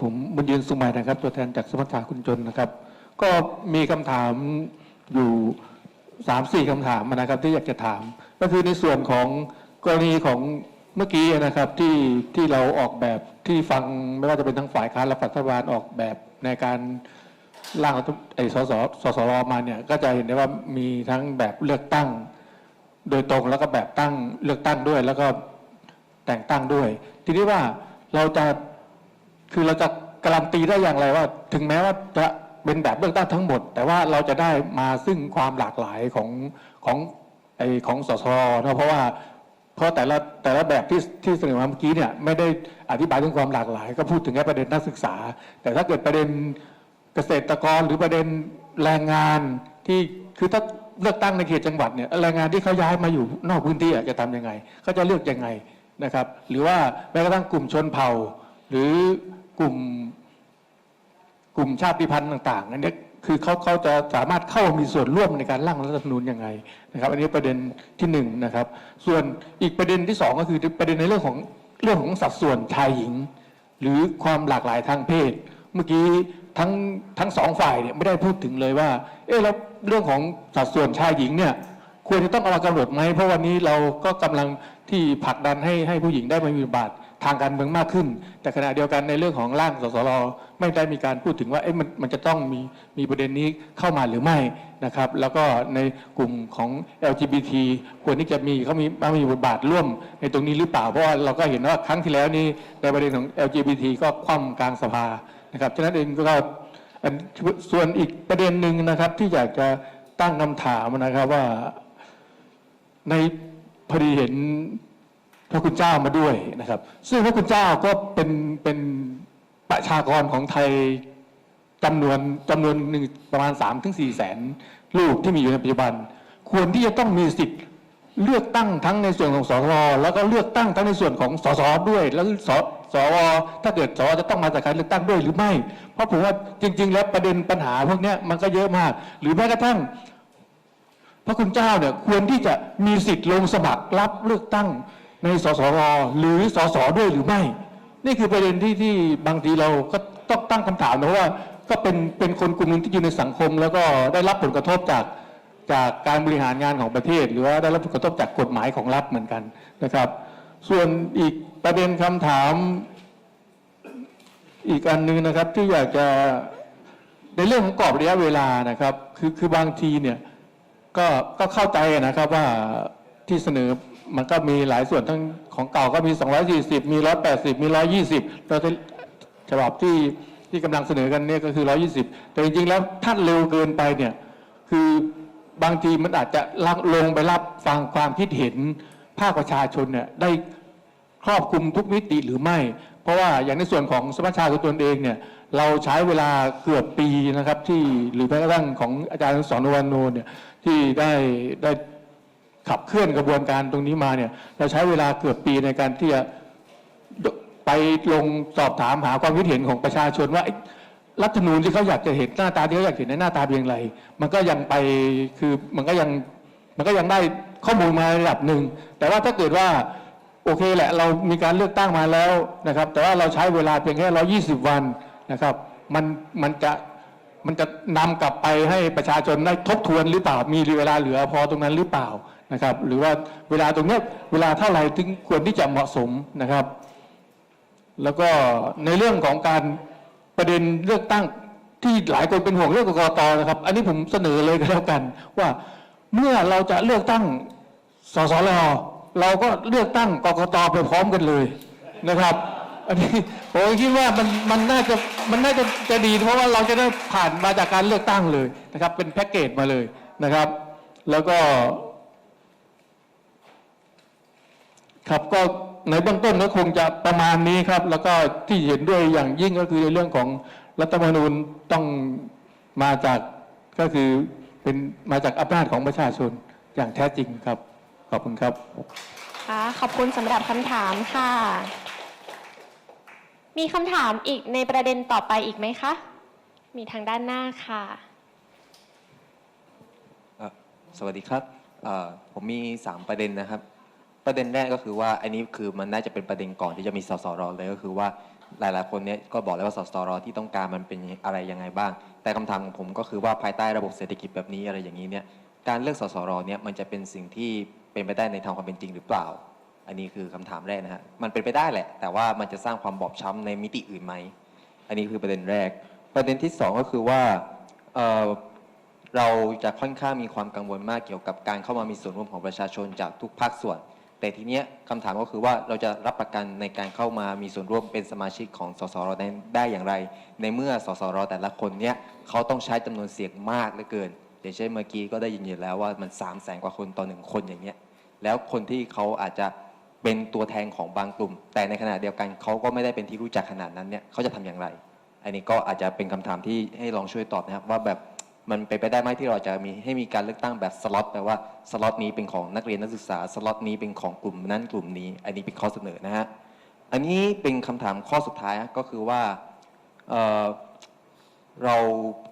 ผมบุญยืนสุขใหม่นะครับ ตัวแทนจากสมัชชาคุณจนนะครับ ก็มีคำถามอยู่สามสี่คำถามนะครับ ที่อยากจะถาม ก็คือในส่วนของกรณีของเมื่อกี้นะครับที่ที่เราออกแบบที่ฟังไม่ว่าจะเป็นทั้งฝ่ายค้านและฝ่ายรัฐบาลออกแบบในการร่างไอ้สสสสรมาเนี่ยก็จะเห็นได้ว่ามีทั้งแบบเลือกตั้ง โดยตรงแล้วก็แบบตั้งเลือกตั้งด้วย แล้วก็แต่งตั้งด้วย ทีนี้ว่าเราจะ คือเราจะการันตีได้อย่างไรว่า ถึงแม้ว่าจะเป็นแบบเลือกตั้งทั้งหมด แต่ว่าเราจะได้มาซึ่งความหลากหลายของของไอของสสนะเพราะว่าเพราะแต่ละแต่ละแบบที่ที่เสนอมาเมื่อกี้เนี่ยไม่ได้อธิบายถึงความหลากหลาย ก็พูดถึงแค่ประเด็นนักศึกษา แต่ถ้าเกิดประเด็นเกษตรกรหรือประเด็นแรงงานที่คือถ้าเลือกตั้งในเขตจังหวัดเนี่ยแรงงานที่เขาย้ายมาอยู่นอกพื้นที่จะทำยังไงเขาจะเลือกยังไงนะครับ หรือว่าแม้กระทั่งกลุ่มชนเผ่า หรือ กลุ่มกลุ่มชาติพันธุ์ต่างๆอันนี้คือเขาเขาจะสามารถเข้ามีส่วนร่วมในการร่างรัฐธรรมนูญยังไงนะครับ อันนี้ประเด็นที่หนึ่งนะครับ ส่วนอีกประเด็นที่สองก็คือประเด็นในเรื่องของเรื่องของสัดส่วนชายหญิง หรือความหลากหลายทางเพศ เมื่อกี้ทั้งทั้งสองฝ่ายเนี่ยไม่ได้พูดถึงเลยว่า เออแล้วเรื่องของสัดส่วนชายหญิงเนี่ยควรจะต้องเอามากำหนดไหมเพราะวันนี้เราก็กำลังที่ผลักดันให้ให้ผู้หญิงได้มามีบทบาท ทางการเมืองมากขึ้น แต่ขณะเดียวกันในเรื่องของร่างสสรไม่ได้มีการพูดถึงว่าเอ๊ะมันมันจะต้องมีมีประเด็นนี้เข้ามาหรือไม่นะครับ แล้วก็ในกลุ่มของ LGBT ควรที่จะมีเขามีมามีบทบาทร่วมในตรงนี้หรือเปล่าเพราะว่าเราก็เห็นว่าครั้งที่แล้วนี้ในประเด็นของ LGBT ก็คว่ำกลางสภานะครับฉะนั้นเองก็ส่วนอีกประเด็นหนึ่งนะครับที่อยากจะตั้งคำถามนะครับว่าในพอดีเห็น พระคุณเจ้ามาด้วยนะครับ ซึ่งพระคุณเจ้าก็เป็นเป็นประชากรของไทยจำนวนจำนวนหนึ่งประมาณ3าถึงสี่แสนลูกที่มีอยู่ในปัจจุบัน ควรที่จะต้องมีสิทธิ์เลือกตั้งทั้งในส่วนของสสแล้วก็เลือกตั้งทั้งในส่วนของสสด้วย แล้วสสวถ้าเกิดสวจะต้องมาจากการเลือกตั้งด้วยหรือไม่ เพราะผมว่าจริง ๆ แล้วประเด็นปัญหาพวกนี้มันก็เยอะมาก หรือแม้กระทั่ง พระคุณเจ้าเนี่ยควรที่จะมีสิทธิ์ลงสมัครรับเลือกตั้ง ในสสรหรือสสด้วยหรือไม่ นี่คือประเด็นที่ที่บางทีเราก็ต้องตั้งคำถามนะว่า ก็เป็นเป็นคนกลุ่มหนึงที่อยู่ในสังคม แล้วก็ได้รับผลกระทบจากจากการบริหารงานของประเทศ หรือว่าได้รับผลกระทบจากกฎหมายของรัฐเหมือนกันนะครับ ส่วนอีกประเด็นคำถามอีกอันหนึงนะครับที่อยากจะในเรื่องของกรอบระยะเวลานะครับ คือคือบางทีเนี่ยก็ก็เข้าใจนะครับว่าที่เสนอ มันก็มีหลายส่วนทั้งของเก่าก็มี 240 มี 180 มี 120แล้วฉบับที่ที่กำลังเสนอกันเนี่ยก็คือ 120 แต่จริงๆ แล้วท่านเร็วเกินไปเนี่ยคือบางทีมันอาจจะลังลงไปรับฟังความคิดเห็นภาคประชาชนเนี่ยได้ครอบคลุมทุกมิติหรือไม่ เพราะว่าอย่างในส่วนของสมัชชาคือตนเองเนี่ยเราใช้เวลาเกือบปีนะครับที่หรือแม้กระทั่งของอาจารย์สอนวันโนเนี่ยที่ได้ได้ ขับเคลื่อนกระบวนการตรงนี้มาเนี่ยเราใช้เวลาเกือบปีในการที่จะไปลงสอบถามหาความคิดเห็นของประชาชนว่ารัฐธรรมนูญที่เขาอยากจะเห็นหน้าตาที่เขาอยากเห็นในหน้าตาเป็นอย่างไร มันก็ยังไปคือมันก็ยังมันก็ยังได้ข้อมูลมาระดับหนึ่งแต่ว่าถ้าเกิดว่าโอเคแหละเรามีการเลือกตั้งมาแล้วนะครับ แต่ว่าเราใช้เวลาเพียงแค่120วันนะครับ มันมันจะมันจะนำกลับไปให้ประชาชนได้ทบทวนหรือเปล่า มีเวลาเหลือพอตรงนั้นหรือเปล่า นะครับ หรือว่าเวลาตรงนี้เวลาเท่าไหร่ถึงควรที่จะเหมาะสมนะครับ แล้วก็ในเรื่องของการประเด็นเลือกตั้งที่หลายคนเป็นห่วงเรื่องกกตนะครับ อันนี้ผมเสนอเลยก็แล้วกัน ว่าเมื่อเราจะเลือกตั้งสสรเราก็เลือกตั้งกกตไปพร้อมกันเลยนะครับ อันนี้ผมคิดว่ามันมันน่าจะมันน่าจะจะดี เพราะว่าเราจะได้ผ่านมาจากการเลือกตั้งเลยนะครับ เป็นแพ็กเกจมาเลยนะครับ แล้วก็ ครับก็ในเบื้องต้นก็คงจะประมาณนี้ครับ แล้วก็ที่เห็นด้วยอย่างยิ่งก็คือในเรื่องของรัฐธรรมนูญต้องมาจากก็คือเป็นมาจากอำนาจของประชาชนอย่างแท้จริงครับ ขอบคุณครับค่ะขอบคุณสำหรับคำถามค่ะ มีคำถามอีกในประเด็นต่อไปอีกไหมคะ มีทางด้านหน้าค่ะเอ่อสวัสดีครับเอ่อผมมี 3 ประเด็นนะครับ ประเด็นแรกก็คือว่าอันนี้คือมันน่าจะเป็นประเด็นก่อนที่จะมีสสรเลยก็คือว่าหลายๆคนเนี่ยก็บอกแล้วว่าสสรที่ต้องการมันเป็นอะไรยังไงบ้าง แต่คำถามของผมก็คือว่าภายใต้ระบบเศรษฐกิจแบบนี้อะไรอย่างนี้เนี่ยการเลือกสสรเนี่ยมันจะเป็นสิ่งที่เป็นไปได้ในทางความเป็นจริงหรือเปล่า อันนี้คือคำถามแรกนะฮะมันเป็นไปได้แหละ แต่ว่ามันจะสร้างความบอบช้ำในมิติอื่นไหมอันนี้คือประเด็นแรก ประเด็นที่สองก็คือว่าเเราจะค่อนข้างมีความกังวลมากเกี่ยวกับการเข้ามามีส่วนร่วมของประชาชนจากทุกภาคส่วน แต่ทีเนี้ยคำถามก็คือว่าเราจะรับประกันในการเข้ามามีส่วนร่วมเป็นสมาชิกของสสรได้ได้อย่างไร ในเมื่อสสรแต่ละคนเนี้ยเขาต้องใช้จำนวนเสียงมากเหลือเกินอย่างเช่นเมื่อกี้ก็ได้ยินอยู่แล้วว่ามัน3 0 0แสนกว่าคนต่อหนึ่งคนอย่างเงี้ยแล้วคนที่เขาอาจจะเป็นตัวแทนของบางกลุ่ม แต่ในขณะเดียวกันเขาก็ไม่ได้เป็นที่รู้จักขนาดนั้นเนี่ยเขาจะทำอย่างไร อันนี้ก็อาจจะเป็นคำถามที่ให้ลองช่วยตอบนะครับว่าแบบ มันเป็นไปได้ไหมที่เราจะมีให้มีการเลือกตั้งแบบสล็อตแปลว่าสล็อตนี้เป็นของนักเรียนนักศึกษาสล็อตนี้เป็นของกลุ่มนั้นกลุ่มนี้ อันนี้เป็นข้อเสนอนะฮะอันนี้เป็นคำถามข้อสุดท้ายก็คือว่าเเรา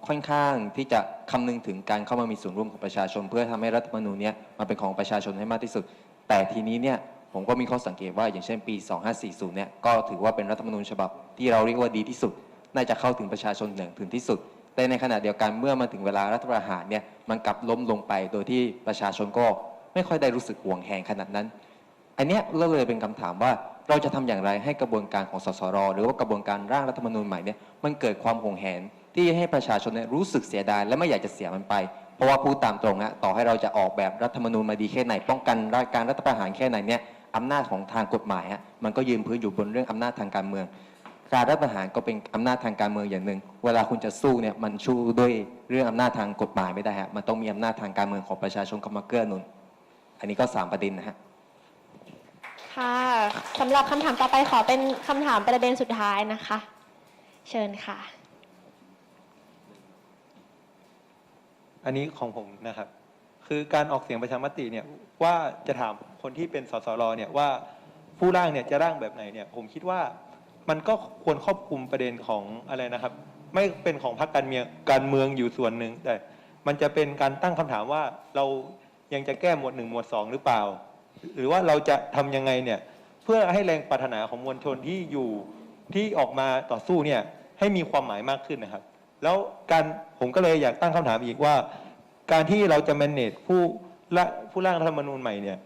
ค่อนข้างที่จะคำนึงถึงการเข้ามามีส่วนร่วมของประชาชน เพื่อทำให้รัฐธรรมนูญเนี้ยมันเป็นของประชาชนให้มากที่สุด แต่ทีนี้เนี่ยผมก็มีข้อสังเกตว่าอย่างเช่นปี 2540 เนี่ยก็ถือว่าเป็นรัฐธรรมนูญฉบับที่เราเรียกว่าดีที่สุด น่าจะเข้าถึงประชาชนอย่างถึงที่สุด แต่ในขณะเดียวกันเมื่อมาถึงเวลารัฐประหารเนี่ยมันกลับล้มลงไปโดยที่ประชาชนก็ไม่ค่อยได้รู้สึกห่วงแหงขนาดนั้น อันเนี้ยก็เลยเป็นคำถามว่าเราจะทำอย่างไรให้กระบวนการของสสร หรือว่ากระบวนการร่างรัฐธรรมนูญใหม่เนี่ยมันเกิดความห่วงแหนที่ให้ประชาชนเนี่ยรู้สึกเสียดายและไม่อยากจะเสียมันไป เพราะว่าพูดตามตรงอะต่อให้เราจะออกแบบรัฐธรรมนูญมาดีแค่ไหน ป้องกันการรัฐประหารแค่ไหนเนี่ยอำนาจของทางกฎหมายอะมันก็ยืนพื้นอยู่บนเรื่องอำนาจทางการเมือง การรัฐประหารก็เป็นอำนาจทางการเมืองอย่างหนึ่ง เวลาคุณจะสู้เนี่ยมันชูด้วยเรื่องอำนาจทางกฎหมายไม่ได้ฮะ มันต้องมีอำนาจทางการเมืองของประชาชนเข้ามาเกื้อหนุน อันนี้ก็สามประเด็นนะฮะ ค่ะสำหรับคำถามต่อไปขอเป็นคำถามประเด็นสุดท้ายนะคะ เชิญค่ะ อันนี้ของผมนะครับ คือการออกเสียงประชามติเนี่ยว่าจะถามคนที่เป็นสสรเนี่ยว่าผู้ร่างเนี่ยจะร่างแบบไหนเนี่ยผมคิดว่า มันก็ควรครอบคลุมประเด็นของอะไรนะครับ ไม่เป็นของพรรคการเมืองการเมืองอยู่ส่วนหนึ่งแต่ มันจะเป็นการตั้งคำถามว่าเรายังจะแก้หมวดหนึ่งหมวดสองหรือเปล่า หรือว่าเราจะทำยังไงเนี่ยเพื่อให้แรงปรารถนาของมวลชนที่อยู่ที่ออกมาต่อสู้เนี่ยให้มีความหมายมากขึ้นนะครับ แล้วการผมก็เลยอยากตั้งคำถามอีกว่า การที่เราจะ manage ผู้ละผู้ร่างรัฐธรรมนูญใหม่เนี่ย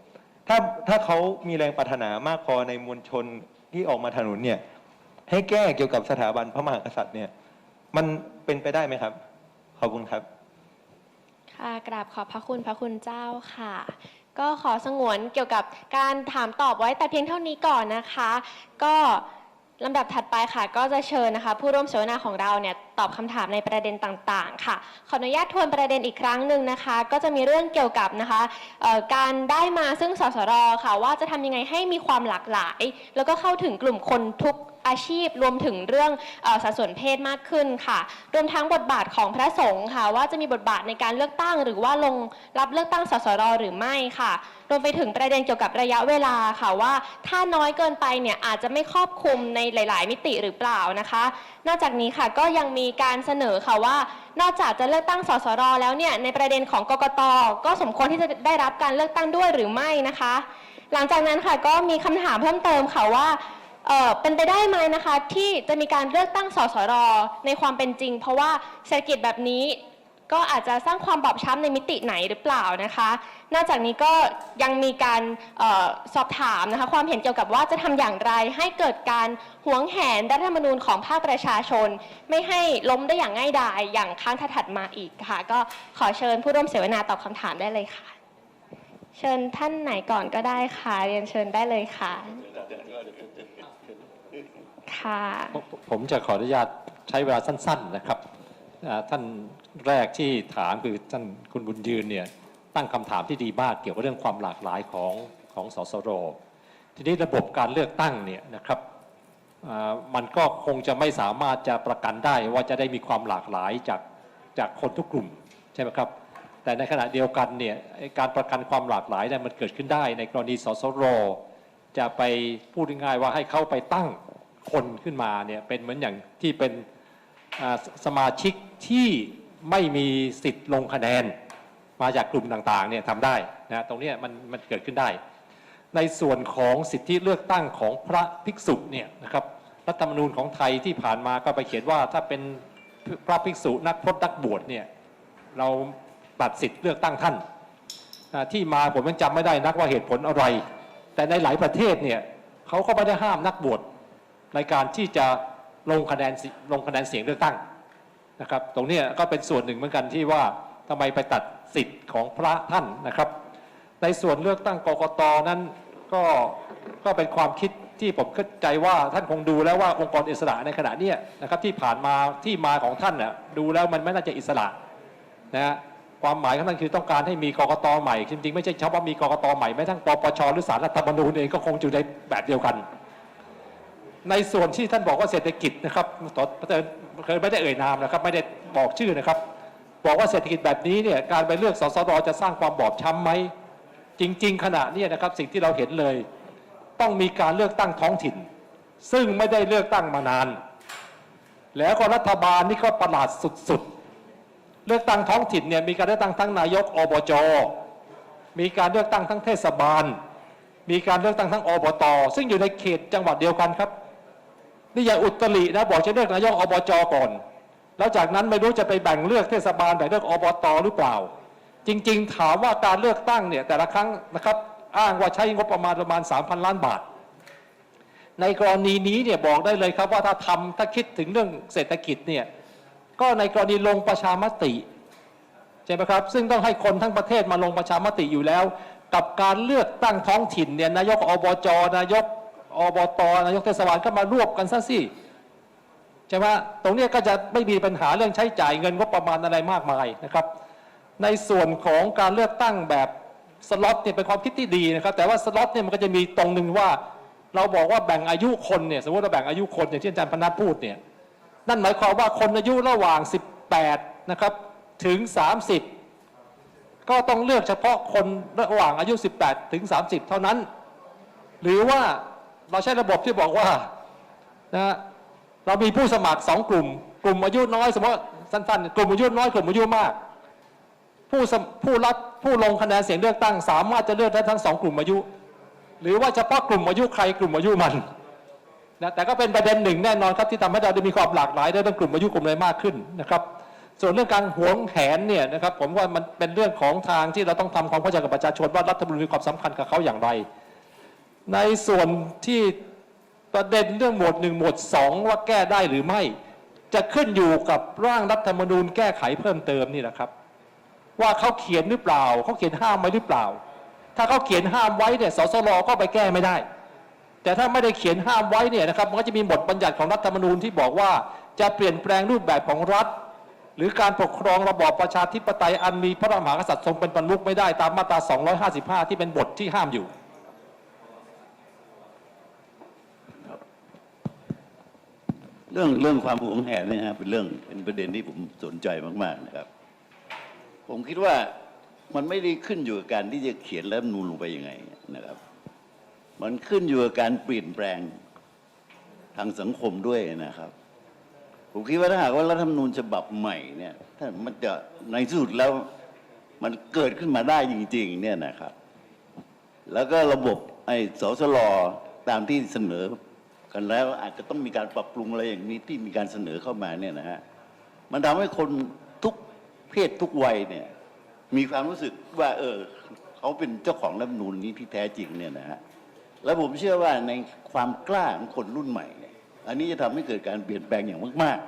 ถ้าถ้าเขามีแรงปรารถนามากพอในมวลชนที่ออกมาถนนเนี่ย ให้แก้เกี่ยวกับสถาบันพระมหากษัตริย์เนี่ย มันเป็นไปได้ไหมครับ ขอบคุณครับ ค่ะกราบขอบพระคุณพระคุณเจ้าค่ะ ก็ขอสงวนเกี่ยวกับการถามตอบไว้แต่เพียงเท่านี้ก่อนนะคะ ก็ลำดับถัดไปค่ะ ก็จะเชิญนะคะ ผู้ร่วมเสวนาของเราเนี่ยตอบคำถามในประเด็นต่างๆ ค่ะ ขออนุญาตทวนประเด็นอีกครั้งหนึ่งนะคะ ก็จะมีเรื่องเกี่ยวกับนะคะการได้มาซึ่งสสรค่ะ ว่าจะทำยังไงให้มีความหลากหลาย แล้วก็เข้าถึงกลุ่มคนทุก อาชีพรวมถึงเรื่องอสัดส่วนเพศมากขึ้นค่ะ รวมทั้งบทบาทของพระสงฆ์ค่ะ ว่าจะมีบทบาทในการเลือกตั้ง หรือว่าลงรับเลือกตั้งสสรหรือไม่ค่ะ รวมไปถึงประเด็นเกี่ยวกับระยะเวลาค่ะว่า ถ้าน้อยเกินไปเนี่ยอาจจะไม่ครอบคลุมในหลาย ๆ มิติหรือเปล่านะคะ นอกจากนี้ค่ะก็ยังมีการเสนอค่ะว่า นอกจากจะเลือกตั้งสสรแล้วเนี่ยในประเด็นของกกตก็สมควรที่จะได้รับการเลือกตั้งด้วยหรือไม่นะคะ หลังจากนั้นค่ะก็มีคำถามเพิ่มเติมค่ะว่า เอ่อเป็นไปได้ไหมนะคะที่จะมีการเลือกตั้งสสรในความเป็นจริง เพราะว่าเศรษฐกิจแบบนี้ก็อาจจะสร้างความบอบช้ำในมิติไหนหรือเปล่านะคะ นอกจากนี้ก็ยังมีการออสอบถามนะคะความเห็นเกี่ยวกับว่าจะทำอย่างไรให้เกิดการหวงแหนรัฐธรรมนูญของภาคประชาชน ไม่ให้ล้มได้อย่างง่ายดายอย่างครั้งถัดมาอีกค่ะ ก็ขอเชิญผู้ร่วมเสวนาตอบคำถามได้เลยค่ะ เชิญท่านไหนก่อนก็ได้ค่ะ เรียนเชิญได้เลยค่ะ ค่ะ ผมจะขออนุญาตใช้เวลาสั้น ๆนะครับท่านแรกที่ถามคือท่านคุณบุญยืนเนี่ยตั้งคำถามที่ดีมากเกี่ยวกับเรื่องความหลากหลายของของสสรทีนี้ระบบการเลือกตั้งเนี่ยนะครับมันก็คงจะไม่สามารถจะประกันได้ว่าจะได้มีความหลากหลายจากจากคนทุกกลุ่มใช่ไหมครับ แต่ในขณะเดียวกันเนี่ยการประกันความหลากหลายเนี่ยมันเกิดขึ้นได้ ในกรณีสสรจะไปพูดง่ายๆว่าให้เขาไปตั้ง คนขึ้นมาเนี่ยเป็นเหมือนอย่างที่เป็นสมาชิกที่ไม่มีสิทธิ์ลงคะแนน มาจากกลุ่มต่างๆเนี่ยทำได้นะตรงนี้มันมันเกิดขึ้นได้ ในส่วนของสิทธิเลือกตั้งของพระภิกษุเนี่ยนะครับรัฐธรรมนูญของไทยที่ผ่านมาก็ไปเขียนว่าถ้าเป็นพระภิกษุนักพรตนักบวชเนี่ยเราตัดสิทธิ์เลือกตั้งท่านที่มาผมยังจำไม่ได้นักว่าเหตุผลอะไร แต่ในหลายประเทศเนี่ยเขาก็ไม่ได้ห้ามนักบวช ในการที่จะลงคะแนนลงคะแนนเสียงเลือกตั้งนะครับ ตรงนี้ก็เป็นส่วนหนึ่งเหมือนกันที่ว่าทำไมไปตัดสิทธิ์ของพระท่านนะครับ ในส่วนเลือกตั้งกกตนั้นก็ก็เป็นความคิดที่ผมเข้าใจว่าท่านคงดูแล้วว่าองค์กรอิสระในขณะนี้นะครับที่ผ่านมาที่มาของท่านน่ะดูแล้วมันไม่น่าจะอิสระนะฮะความหมายของท่านคือต้องการให้มีกกตใหม่จริงๆไม่ใช่เฉพาะมีกกตใหม่แม้ทั้งปปชหรือสารรัฐธรรมนูญเองก็คงอยู่ในแบบเดียวกัน ในส่วนที่ท่านบอกว่าเศรษฐกิจนะครับตอนเคยไม่ได้เอ่ยนามนะครับ ไม่ได้บอกชื่อนะครับ บอกว่าเศรษฐกิจแบบนี้เนี่ยการไปเลือกสสรจะสร้างความบอบช้ำไหมจริง ๆ ขณะนี้นะครับสิ่งที่เราเห็นเลย ต้องมีการเลือกตั้งท้องถิ่น ซึ่งไม่ได้เลือกตั้งมานาน แล้วก็รัฐบาลนี่ก็ประหลาดสุดๆ เลือกตั้งท้องถิ่นเนี่ยมีการเลือกตั้งทั้งนายกอบจมีการเลือกตั้งทั้งเทศบาล มีการเลือกตั้งทั้งอบต ซึ่งอยู่ในเขตจังหวัดเดียวกันครับ นี่อย่าอุตรินะบอกจะเลือกนายกอบจก่อน แล้วจากนั้นไม่รู้จะไปแบ่งเลือกเทศบาลแบ่งเลือกอบตหรือเปล่า จริง ๆ ถามว่าการเลือกตั้งเนี่ยแต่ละครั้งนะครับอ้างว่าใช้งบประมาณประมาณ 3,000 ล้านบาท ในกรณีนี้เนี่ยบอกได้เลยครับว่าถ้าทำถ้าคิดถึงเรื่องเศรษฐกิจเนี่ยก็ในกรณีลงประชามติใช่ไหมครับ ซึ่งต้องให้คนทั้งประเทศมาลงประชามติอยู่แล้ว กับการเลือกตั้งท้องถิ่นเนี่ยนายกอบจนายก อบตนายกเทศบาลก็มารวบกันซะสิใช่ไหมตรงนี้ก็จะไม่มีปัญหาเรื่องใช้จ่ายเงินงบประมาณอะไรมากมายนะครับ ในส่วนของการเลือกตั้งแบบสล็อตเนี่ยเป็นความคิดที่ดีนะครับ แต่ว่าสล็อตเนี่ยมันก็จะมีตรงหนึ่งว่า เราบอกว่าแบ่งอายุคนเนี่ยสมมติเราแบ่งอายุคนอย่างที่อาจารย์พนัทพูดเนี่ยนั่นหมายความว่าคนอายุระหว่าง 18 นะครับ ถึง 30 ก็ต้องเลือกเฉพาะคนระหว่างอายุ 18 ถึง 30 เท่านั้น หรือว่า เราใช้ระบบที่บอกว่านะเรามีผู้สมัครสองกลุ่ม กลุ่มอายุน้อยสมมติสั้นๆ กลุ่มอายุน้อยกลุ่มอายุมาก ผู้ผู้รับผู้ลงคะแนนเสียงเลือกตั้ง สามารถจะเลือกได้ทั้งสองกลุ่มอายุ หรือว่าเฉพาะกลุ่มอายุใครกลุ่มอายุมันนะแต่ก็เป็นประเด็นหนึ่งแน่นอนครับที่ทำให้เราได้มีความหลากหลายได้เรื่องกลุ่มอายุกลุ่มอะไรมากขึ้นนะครับ ส่วนเรื่องการหวงแหนเนี่ยนะครับผมว่ามันเป็นเรื่องของทางที่เราต้องทำความเข้าใจกับประชาชนว่ารัฐธรรมนูญมีความสำคัญกับเขาอย่างไร ในส่วนที่ประเด็นเรื่องหมวดหนึ่งหมวดสองว่าแก้ได้หรือไม่ จะขึ้นอยู่กับร่างรัฐธรรมนูญแก้ไขเพิ่มเติมนี่แหละครับ ว่าเขาเขียนหรือเปล่าเขาเขียนห้ามไว้หรือเปล่า ถ้าเขาเขียนห้ามไว้เนี่ยสสรก็ไปแก้ไม่ได้ แต่ถ้าไม่ได้เขียนห้ามไว้เนี่ยนะครับมันก็จะมีบทบัญญัติของรัฐธรรมนูญที่บอกว่าจะเปลี่ยนแปลงรูปแบบของรัฐ หรือการปกครองระบอบประชาธิปไตยอันมีพระมหากษัตริย์ทรงเป็นประมุขไม่ได้ตามมาตรา 255 ที่เป็นบทที่ห้ามอยู่ เรื่องเรื่องความหวงแหนเนี่ยฮะเป็นเรื่องเป็นประเด็นที่ผมสนใจมากๆนะครับ ผมคิดว่ามันไม่ได้ขึ้นอยู่กับการที่จะเขียนรัฐธรรมนูลลงไปยังไงนะครับ มันขึ้นอยู่กับการเปลี่ยนแปลงทางสังคมด้วยนะครับ ผมคิดว่าถ้าหากว่ารัฐธรรมนูญฉบับใหม่เนี่ยถ้ามันจะในที่สุดแล้วมันเกิดขึ้นมาได้จริง ๆ เนี่ยนะครับ แล้วก็ระบบไอ้สสลตามที่เสนอ กันแล้วอาจจะต้องมีการปรับปรุงอะไรอย่างนี้ที่มีการเสนอเข้ามาเนี่ยนะฮะมันทำให้คนทุกเพศทุกวัยเนี่ยมีความรู้สึกว่า เออเขาเป็นเจ้าของรัฐนูญนี้ที่แท้จริงเนี่ยนะฮะแล้วผมเชื่อว่าในความกล้าของคนรุ่นใหม่เนี่ยอันนี้จะทำให้เกิดการเปลี่ยนแปลงอย่างมาก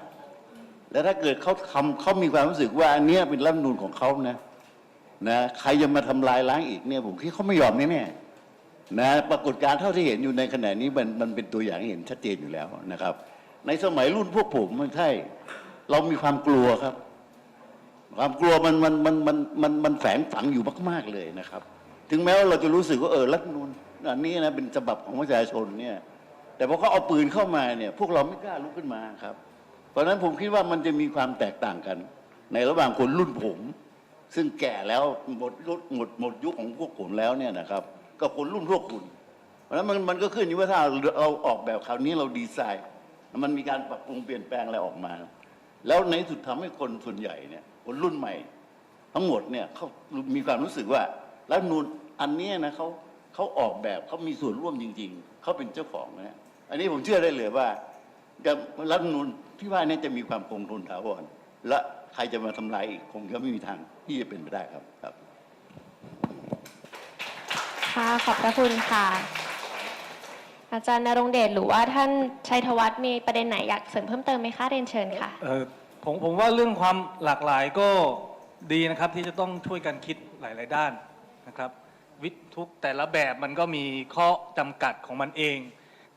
ๆ แล้วถ้าเกิดเขาทำเขามีความรู้สึกว่าอันนี้เป็นรัฐนูญของเขานะนะใครจะมาทำลายล้างอีกเนี่ยผมคิดเขาไม่ยอมแน่ๆ นะปรากฏการณ์เท่าที่เห็นอยู่ในขณะนี้มันมันเป็นตัวอย่างที่เห็นชัดเจนอยู่แล้วนะครับ ในสมัยรุ่นพวกผมมันใช่เรามีความกลัวครับ ความกลัวมันมันมันมันมันมันแฝงฝังอยู่มาก ๆเลยนะครับ ถึงแม้ว่าเราจะรู้สึกว่าเออรัฐนูญอันนี้นะเป็นฉบับของประชาชนเนี่ย แต่พอเขาเอาปืนเข้ามาเนี่ย พวกเราไม่กล้าลุกขึ้นมาครับ เพราะฉะนั้นผมคิดว่ามันจะมีความแตกต่างกัน ในระหว่างคนรุ่นผม ซึ่งแก่แล้วหมดยุคหมดหมดยุคของพวกผมแล้วเนี่ยนะครับ ก็คนรุ่นพวกคุณ เพราะฉะนั้นมันมันก็ขึ้นอยู่ว่าถ้าเราออกแบบคราวนี้เราดีไซน์ มันมีการปรับปรุงเปลี่ยนแปลงอะไรออกมา แล้วในที่สุดทำให้คนส่วนใหญ่เนี่ยคนรุ่นใหม่ ทั้งหมดเนี่ยเขามีความรู้สึกว่ารัฐธรรมนูนอันนี้นะเขาเขาออกแบบเขามีส่วนร่วมจริง ๆเขาเป็นเจ้าของนะอันนี้ผมเชื่อได้เลยว่าจะรัฐนูญที่ว่านี่จะมีความคงทนถาวรและใครจะมาทำลายอีกคงจะไม่มีทางที่จะเป็นไปได้ครับครับ ค่ะ ขอบพระคุณค่ะ อาจารย์นรงเดชหรือว่าท่านชัยธวัฒน์มีประเด็นไหนอยากเสริมเพิ่มเติมไหมคะเรียนเชิญค่ะ เออผมผมว่าเรื่องความหลากหลายก็ดีนะครับที่จะต้องช่วยกันคิดหลาย ๆ ด้านนะครับ วิทุกแต่ละแบบมันก็มีข้อจำกัดของมันเอง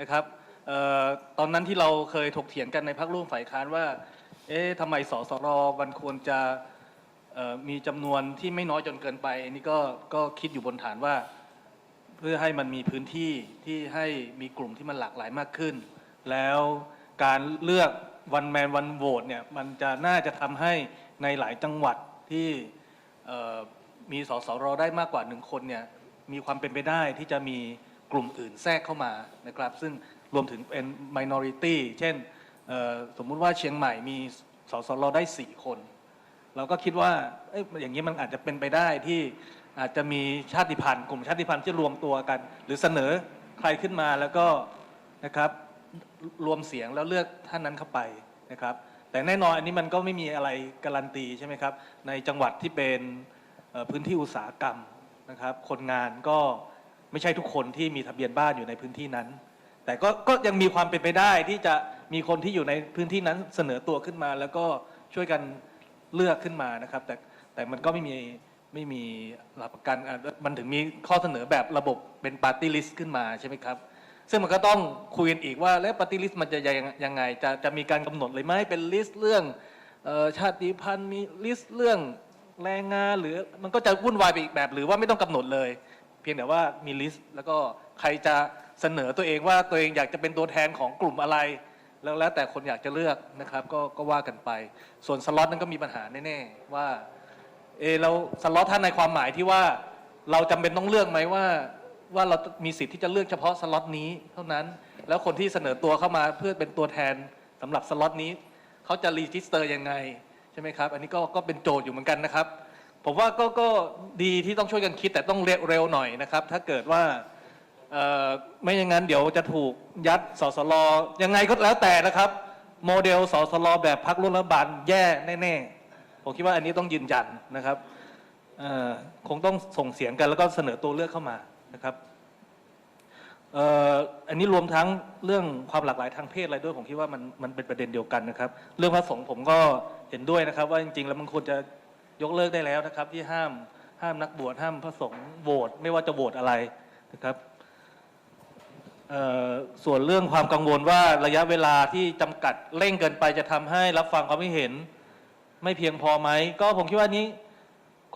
นะครับเออตอนนั้นที่เราเคยถกเถียงกันในพักร่วมฝ่ายค้านว่า เอ๊ะทำไมสสรมันควรจะเอ่อมีจำนวนที่ไม่น้อยจนเกินไปอันนี้ก็ก็คิดอยู่บนฐานว่า เพื่อให้มันมีพื้นที่ที่ให้มีกลุ่มที่มันหลากหลายมากขึ้น แล้วการเลือกวันแมนวันโหวตเนี่ยมันจะน่าจะทำให้ในหลายจังหวัดที่มีสสรได้มากกว่าหนึ่งคนเนี่ยมีความเป็นไปได้ที่จะมีกลุ่มอื่นแทรกเข้ามานะครับ ซึ่งรวมถึงเป็น minority เช่นสมมุติว่าเชียงใหม่มีสสรได้ 4 คน เราก็คิดว่าเอ้ยอย่างนี้มันอาจจะเป็นไปได้ที่ อาจจะมีชาติพันธุ์กลุ่มชาติพันธุ์ที่รวมตัวกัน หรือเสนอใครขึ้นมาแล้วก็นะครับรวมเสียงแล้วเลือกท่านนั้นเข้าไปนะครับ แต่แน่นอนอันนี้มันก็ไม่มีอะไรการันตีใช่ไหมครับ ในจังหวัดที่เป็นพื้นที่อุตสาหกรรมนะครับ คนงานก็ไม่ใช่ทุกคนที่มีทะเบียนบ้านอยู่ในพื้นที่นั้น แต่ก็ก็ยังมีความเป็นไปได้ที่จะมีคนที่อยู่ในพื้นที่นั้นเสนอตัวขึ้นมา แล้วก็ช่วยกันเลือกขึ้นมานะครับ แต่แต่มันก็ไม่มี ไม่มีหลักประกันอะมันถึงมีข้อเสนอแบบระบบเป็นปาร์ตี้ลิสต์ขึ้นมาใช่ไหมครับ ซึ่งมันก็ต้องคุยกันอีกว่าแล้วปาร์ตี้ลิสต์มันจะยังยังไง จะจะมีการกำหนดเลยไหมเป็นลิสต์เรื่องเอ่อชาติพันธุ์มีลิสต์เรื่องแรงงานหรือมันก็จะวุ่นวายไปอีกแบบ หรือว่าไม่ต้องกำหนดเลย เพียงแต่ว่ามีลิสต์แล้วก็ใครจะเสนอตัวเองว่าตัวเองอยากจะเป็นตัวแทนของกลุ่มอะไร แล้วแล้วแต่คนอยากจะเลือกนะครับก็ก็ว่ากันไป ส่วนสล็อตนั้นก็มีปัญหาแน่ๆว่า เออเราสล็อตท่านในความหมายที่ว่าเราจำเป็นต้องเลือกไหมว่า ว่าเรามีสิทธิ์ที่จะเลือกเฉพาะสล็อตนี้เท่านั้น แล้วคนที่เสนอตัวเข้ามาเพื่อเป็นตัวแทนสำหรับสล็อตนี้เขาจะรีจิสเตอร์ยังไงใช่ไหมครับ อันนี้ก็ก็เป็นโจทย์อยู่เหมือนกันนะครับ ผมว่าก็ก็ดีที่ต้องช่วยกันคิดแต่ต้องเร็วเร็วหน่อยนะครับ ถ้าเกิดว่าเอ่อไม่อย่างนั้นเดี๋ยวจะถูกยัดสสลยังไงก็แล้วแต่นะครับ โมเดลสสลแบบพักร่วมรัฐบาลแย่แน่ๆ ผมคิดว่าอันนี้ต้องยืนยันนะครับคงต้องส่งเสียงกันแล้วก็เสนอตัวเลือกเข้ามานะครับอันนี้รวมทั้งเรื่องความหลากหลายทางเพศอะไรด้วยผมคิดว่ามันมันเป็นประเด็นเดียวกันนะครับ เรื่องพระสงฆ์ผมก็เห็นด้วยนะครับ ว่าจริงๆ แล้วมันควรจะยกเลิกได้แล้วนะครับ ที่ห้ามห้ามนักบวชห้ามพระสงฆ์โหวตไม่ว่าจะโหวตอะไรนะครับส่วนเรื่องความกังวลว่าระยะเวลาที่จำกัดเร่งเกินไปจะทำให้รับฟังความคิดเห็น ไม่เพียงพอไหม ก็ผมคิดว่านี้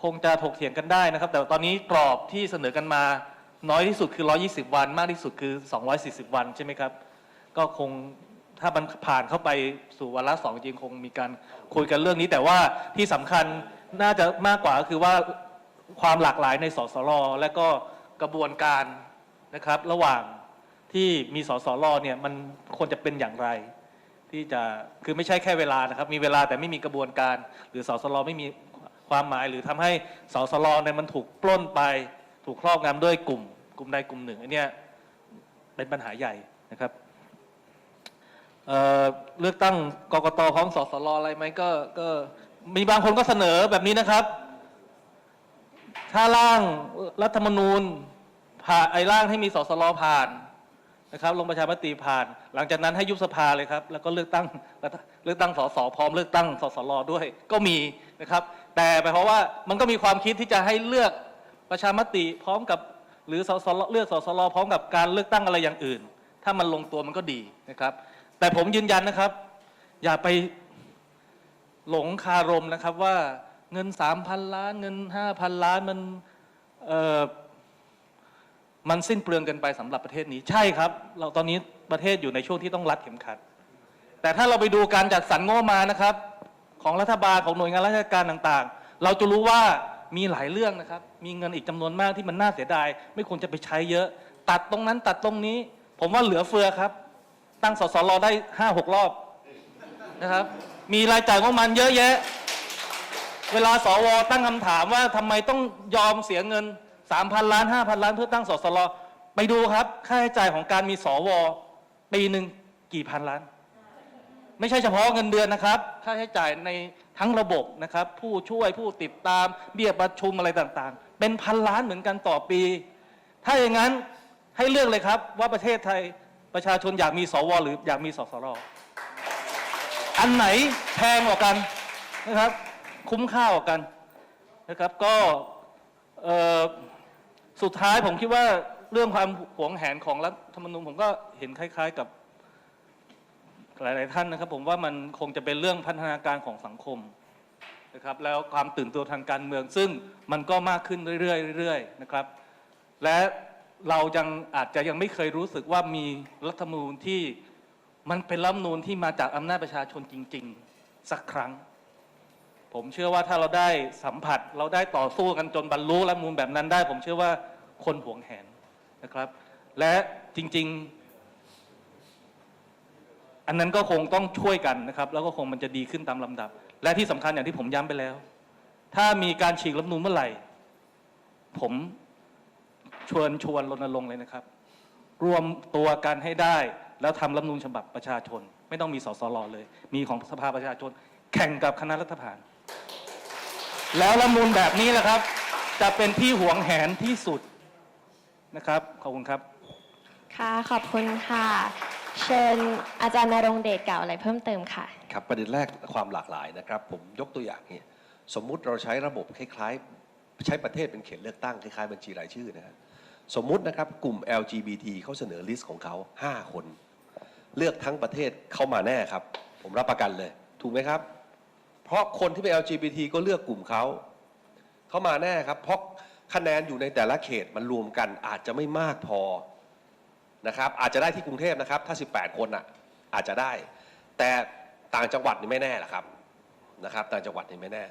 คงจะถกเถียงกันได้นะครับ แต่ตอนนี้กรอบที่เสนอกันมา น้อยที่สุดคือ 120 วัน มากที่สุดคือ 240 วันใช่ไหมครับ ก็คงถ้ามันผ่านเข้าไปสู่วาระสองจริงคงมีการคุยกันเรื่องนี้ แต่ว่าที่สำคัญน่าจะมากกว่าก็คือว่าความหลากหลายในสสรและก็กระบวนการนะครับ ระหว่างที่มีสสรเนี่ยมันควรจะเป็นอย่างไร ที่จะคือไม่ใช่แค่เวลานะครับ มีเวลาแต่ไม่มีกระบวนการ หรือสสรไม่มีความหมาย หรือทำให้สสรเนี่ยมันถูกปล้นไป ถูกครอบงำด้วยกลุ่ม กลุ่มใดกลุ่มหนึ่งอันเนี้ยเป็นปัญหาใหญ่นะครับเอ่อเลือกตั้งกกตพร้อมสสรอะไรไหมก็ก็มีบางคนก็เสนอแบบนี้นะครับ ถ้าร่างรัฐธรรมนูญผ่านไอ้ร่างให้มีสสรผ่าน นะครับลงประชามติผ่าน หลังจากนั้นให้ยุบสภาเลยครับแล้วก็เลือกตั้งเลือกตั้งสสพร้อมเลือกตั้งสสรด้วยก็มีนะครับ แต่หมายความว่ามันก็มีความคิดที่จะให้เลือกประชามติพร้อมกับหรือสสรเลือกสสรพร้อมกับการเลือกตั้งอะไรอย่างอื่น ถ้ามันลงตัวมันก็ดีนะครับ แต่ผมยืนยันนะครับ อย่าไปหลงคารมนะครับว่าเงินสามพันล้านเงินห้าพันล้านมันเอ่อ มันสิ้นเปลืองเกินไปสำหรับประเทศนี้ใช่ครับ เราตอนนี้ประเทศอยู่ในช่วงที่ต้องรัดเข็มขัด แต่ถ้าเราไปดูการจัดสรรงบมานะครับ ของรัฐบาลของหน่วยงานราชการต่างๆ เราจะรู้ว่ามีหลายเรื่องนะครับ มีเงินอีกจำนวนมากที่มันน่าเสียดาย ไม่ควรจะไปใช้เยอะ ตัดตรงนั้นตัดตรงนี้ ผมว่าเหลือเฟือครับ ตั้งสสรได้ห้าหกรอบนะครับ มีรายจ่ายงบประมาณเยอะแยะ เวลาสวตั้งคำถามว่าทำไมต้องยอมเสียเงิน 3,000ล้าน5,000ล้านเพื่อตั้งสสรไปดูครับ ค่าใช้จ่ายของการมีสวปีหนึ่งกี่พันล้าน ไม่ใช่เฉพาะเงินเดือนนะครับ ค่าใช้จ่ายในทั้งระบบนะครับ ผู้ช่วยผู้ติดตามเบี้ยประชุมอะไรต่างๆ เป็นพันล้านเหมือนกันต่อปี ถ้าอย่างนั้นให้เลือกเลยครับ ว่าประเทศไทยประชาชนอยากมีสว หรืออยากมีสสรอันไหนแพงกว่ากันนะครับ คุ้มค่ากว่ากันนะครับก็เอ่อ สุดท้ายผมคิดว่าเรื่องความหวงแหนของรัฐธรรมนูญผมก็เห็นคล้าย ๆกับหลาย ๆ ท่านนะครับ ผมว่ามันคงจะเป็นเรื่องพัฒนาการของสังคมนะครับแล้วความตื่นตัวทางการเมือง ซึ่งมันก็มากขึ้นเรื่อยๆเรื่อยๆนะครับ และเรายังอาจจะยังไม่เคยรู้สึกว่ามีรัฐธรรมนูญที่มันเป็นรัฐธรรมนูญที่มาจากอำนาจประชาชนจริง ๆ สักครั้ง ผมเชื่อว่าถ้าเราได้สัมผัส เราได้ต่อสู้กันจนบรรลุรัฐธรรมนูญแบบนั้นได้ ผมเชื่อว่าคนหวงแหนนะครับ และจริง ๆ อันนั้นก็คงต้องช่วยกันนะครับ แล้วก็คงมันจะดีขึ้นตามลำดับ และที่สำคัญอย่างที่ผมย้ำไปแล้ว ถ้ามีการฉีกรัฐธรรมนูญเมื่อไหร่ ผมชวนชวนรณรงค์เลยนะครับ รวมตัวกันให้ได้ แล้วทำรัฐธรรมนูญฉบับประชาชน ไม่ต้องมีสสรเลย มีของสภาประชาชน แข่งกับคณะรัฐประหาร แล้วรัฐธรรมนูญแบบนี้แหละครับ จะเป็นที่หวงแหนที่สุดนะครับ ขอบคุณครับ ค่ะ ขอบคุณค่ะ เชิญอาจารย์นรงค์เดชกล่าวอะไรเพิ่มเติมค่ะ ครับประเด็นแรกความหลากหลายนะครับ ผมยกตัวอย่างเนี่ยสมมุติเราใช้ระบบคล้ายๆ ใช้ประเทศเป็นเขตเลือกตั้งคล้ายๆบัญชีรายชื่อนะฮะสมมุตินะครับกลุ่ม LGBT เขาเสนอลิสต์ของเขา 5 คน เลือกทั้งประเทศเข้ามาแน่ครับ ผมรับประกันเลย ถูกไหมครับ เพราะคนที่เป็น LGBT ก็เลือกกลุ่มเขาเข้ามาแน่ครับ เพราะคะแนนอยู่ในแต่ละเขตมันรวมกันอาจจะไม่มากพอนะครับ อาจจะได้ที่กรุงเทพนะครับ ถ้า 18 คนอะ อาจจะได้ แต่ต่างจังหวัดนี่ไม่แน่ละครับนะครับ ต่างจังหวัดนี่ไม่แน่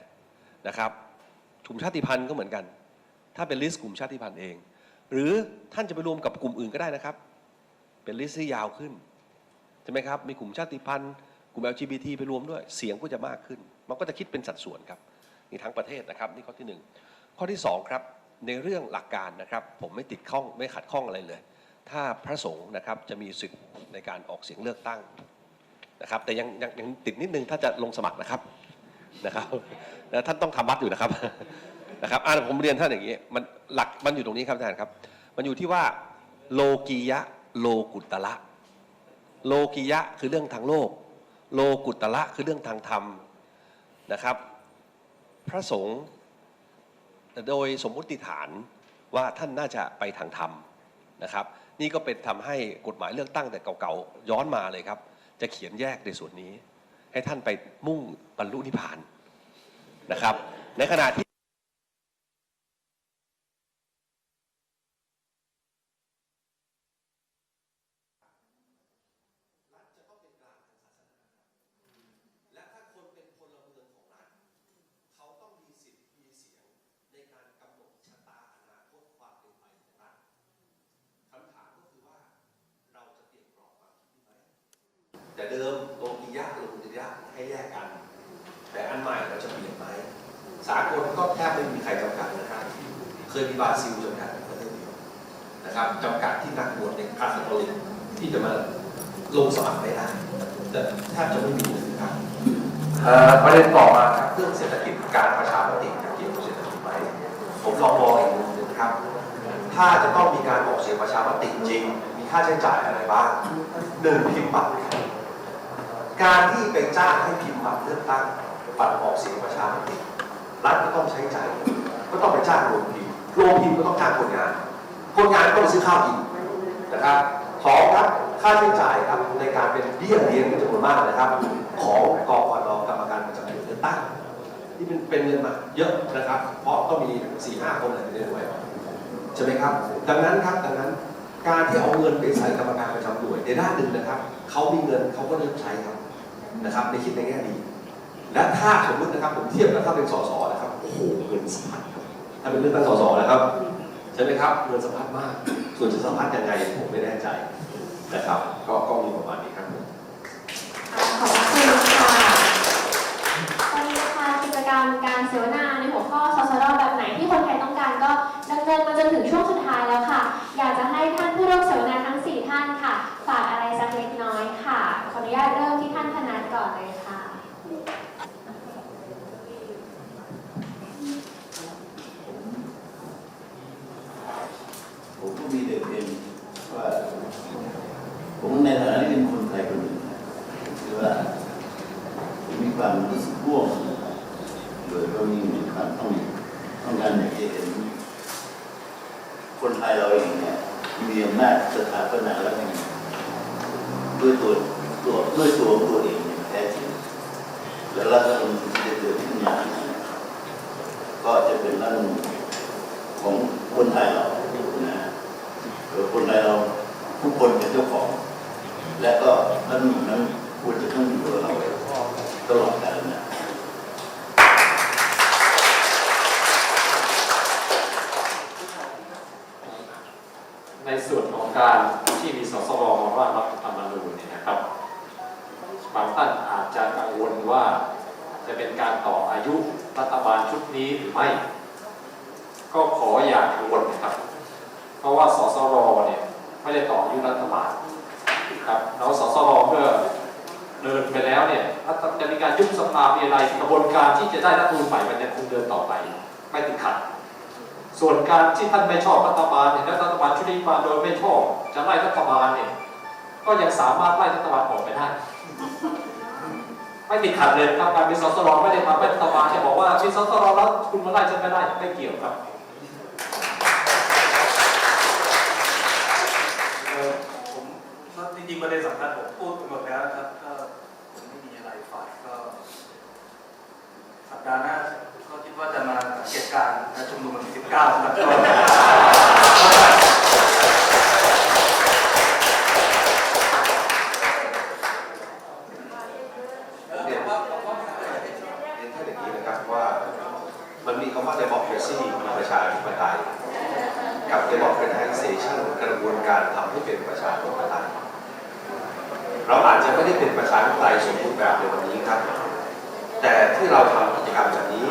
นะครับกลุ่มชาติพันธุ์ก็เหมือนกัน ถ้าเป็นลิสต์กลุ่มชาติพันธุ์เอง หรือท่านจะไปรวมกับกลุ่มอื่นก็ได้นะครับ เป็นลิสต์ที่ยาวขึ้นใช่ไหมครับมีกลุ่มชาติพันธุ์กลุ่ม LGBT ไปรวมด้วย เสียงก็จะมากขึ้น มันก็จะคิดเป็นสัดส่วนครับนี่ทั้งประเทศนะครับนี่ข้อที่หนึ่งข้อที่สองครับในเรื่องหลักการนะครับผมไม่ติดข้องไม่ขัดข้องอะไรเลย ถ้าพระสงฆ์นะครับจะมีสิทธิ์ในการออกเสียงเลือกตั้งนะครับ แต่ยังยังยังติดนิดนึงถ้าจะลงสมัครนะครับนะครับแล้วท่านต้องทำวัดอยู่นะครับนะครับอ่าผมเรียนท่านอย่างนี้มันหลักมันอยู่ตรงนี้ครับอาจารย์ครับ มันอยู่ที่ว่าโลกียะโลกุตละ โลกียะคือเรื่องทางโลก โลกุตละคือเรื่องทางธรรม นะครับ พระสงฆ์โดยสมมุติฐานว่าท่านน่าจะไปทางธรรมนะครับ นี่ก็เป็นทำให้กฎหมายเลือกตั้งแต่เก่าๆย้อนมาเลยครับ จะเขียนแยกในส่วนนี้ ให้ท่านไปมุ่งบรรลุนิพพานนะครับ ในขณะที่ แต่เดิมโลกียะโลกุตยะให้แยกกัน แต่อันใหม่เราจะเปลี่ยนไหมสากลก็แทบไม่มีใครจำกัดนะครับเคยมีบราซิลจำกัดประเทศเดียวนะครับจำกัดที่นักบวชในคาทอลิกที่จะมาลงสมัครไม่ได้แต่แทบจะไม่มีเลยนะครับประเด็นต่อมาครับเรื่องเศรษฐกิจการประชามติจะเกี่ยวกับเศรษฐกิจไหมผมลองมองอีกมุมหนึ่งครับ ถ้าจะต้องมีการออกเสียงประชามติจริง มีค่าใช้จ่ายอะไรบ้างหนึ่งพิมพ์บัตร การที่ไปจ้างให้พิมพ์บัตรเลือกตั้งบัตรออกเสียงประชามติรัฐก็ต้องใช้ใจ ก็ต้องไปจ้างโรงพิมพ์โรงพิมพ์ก็ต้องจ้างคนงาน คนงานก็ต้องไปซื้อข้าวกินนะครับสองครับค่าใช้จ่ายครับในการเป็นเบี้ยเลี้ยงจำนวนมากนะครับ ของกองกรกรรมการประจำหน่วยเลือกตั้งที่เป็นเป็นเงินมาเยอะนะครับ เพราะต้องมีสี่ห้าคนเลยในหน่วยใช่ไหมครับ ดังนั้นครับดังนั้นการที่เอาเงินไปใส่กรรมการประจำหน่วยในด้านหนึ่งนะครับเขามีเงินเขาก็เลือกใช้ครับ นะครับในคิดในแง่ดีและถ้าสมมตินะครับผมเทียบกับถ้าเป็นสสนะครับโอ้โหเงินสะพัดถ้าเป็นเรื่องตั้งสสนะครับใช่ไหมครับเงินสะพัดมาก ส่วนจะสะพัดยังไงผมไม่แน่ใจนะครับ ก็ก็มีประมาณนี้ครับขอบคุณค่ะวันนี้นะคะกิจกรรมการเสวนาในหัวข้อสสรแบบไหนที่คนไทยต้องการก็ดำเนินมาจนถึงช่วงสุดท้ายแล้วค่ะ อยากจะให้ท่านผู้ร่วมเสวนาทั้ง 4 ท่านค่ะฝากอะไรสักเล็กน้อยค่ะ ขออนุญาตเริ่มที่ท่านธนัทก่อน ความรู้สึกร่วมนะครับโดยก็มีความต้องต้องการอยากจะเห็น คนไทยเราเองเนี่ยมีอำนาจสถาปนาแล้วเนี่ยด้วยตัวตัวด้วยตัวของตัวเองอย่างแท้จริงแล้วรัฐธรรมนูญที่จะเกิดขึ้นมาเนี่ยก็จะเป็นรัฐธรรมนูญของคนไทยเรานะโดยคนไทยเราทุกคนเป็นเจ้าของ และก็รัฐธรรมนูญนั้นควรจะต้องอยู่กับเรา ตลอดกาลนะในส่วนของการที่มีสสรมาว่ารัฐธรรมนูญเนี่ยนะครับบางท่านอาจจะกังวลว่าจะเป็นการต่ออายุรัฐบาลชุดนี้หรือไม่ ก็ขออย่ากังวลนะครับ เพราะว่าสสรเนี่ยไม่ได้ต่ออายุรัฐบาลครับแล้วสสรเมื่อเดินไปแล้วเนี่ยถ้า จะมีการยุบสภามีอะไรกระบวนการที่จะได้รัฐมนูญใหม่มันยังคงเดินต่อไป ไม่ติดขัด ส่วนการที่ท่านไม่ชอบรัฐบาลเนี่ยและรัฐบาลชุดนี้มาโดยไม่ชอบจะไล่รัฐบาลเนี่ยก็ยังสามารถไล่รัฐบาลออกไปได้ไม่ติดขัดเลยครับการมีสสรไม่ได้ทำให้รัฐบาลจะบอกว่ามีสสรแล้วคุณมาไล่ฉันไม่ได้ไม่เกี่ยวครับผมจริงๆประเด็นสำคัญผมพูดไปหมดแล้วครับก็ผมไม่มีอะไรฝากก็ สัป ดาห์หน้าก็คิดว่าจะมาสังเกตการณ์การชุมนุมวันที่19นะครับก็เรียนเรียนท่านอย่างนี้นะครับว่ามันมีคำว่า democracy ประชาธิปไตยกับ democratization กระบวนการทำให้เป็นประชาธิปไตยเราอาจจะไม่ได้เป็นประชาธิปไตยสมบูรณ์แบบในวันนี้ครับ แต่ที่เราทำกิจกรรมแบบนี้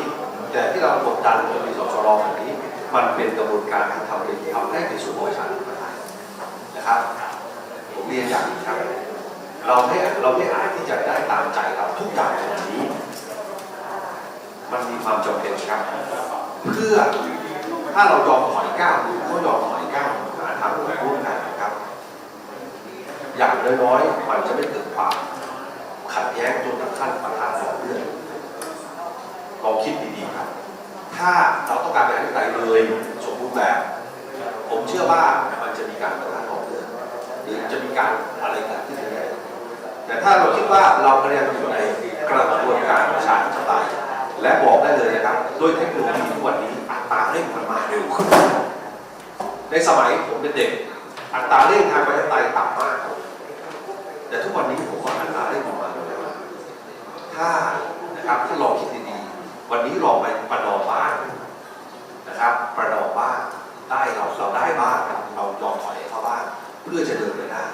แต่ที่เรากดดันจนมีสสรแบบนี้ มันเป็นกระบวนการที่ทำให้ทำให้ไปสู่ประชาธิปไตยนะครับ ผมเรียนอย่างนี้ครับเราไม่เราไม่อาจที่จะได้ตามใจเราทุกอย่างในวันนี้ มันมีความจำเป็นครับ เพื่อถ้าเรายอมถอยก้าวหรือเขายอมถอยก้าวหาทางร่วมกันนะครับ อย่างน้อยๆมันจะไม่เกิดความขัดแย้งจนถึงขั้นปะทะต่อเรื่อง ลองคิดดีๆครับ ถ้าเราต้องการประชาธิปไตยเลยสมบูรณ์แบบ ผมเชื่อว่ามันจะมีการปะทะต่อเรืองหรือจะมีการอะไรเกิดขึ้นได้แต่ถ้าเราคิดว่าเรากำลังอยู่ในกระบวนการประชาธิปไตยและบอกได้เลยนะครับด้วยเทคโนโลยีทุกวันนี้อัตราเร่งมันมาเร็วขึ้นในสมัยผมเป็นเด็ก อัตราเร่งทางประชาธิปไตยต่ำมาก แต่ทุกวันนี้ผมว่าอัตราเร่งมันมาเร็วถ้านะครับถ้าลองคิดดี วันนี้ลองไปประนอมบ้างนะครับ ประนอมบ้างได้เราเราได้บ้างเรายอมถอยให้เขาบ้างเพื่อจะเดินไปได้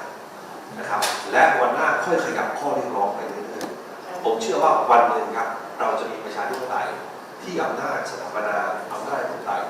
นะครับ และวันหน้าค่อยขยับข้อเรียกร้องไปเรื่อยๆผมเชื่อว่าวันหนึ่งครับ เราจะมีประชาธิปไตยที่อำนาจสถาปนาอำนาจปไตย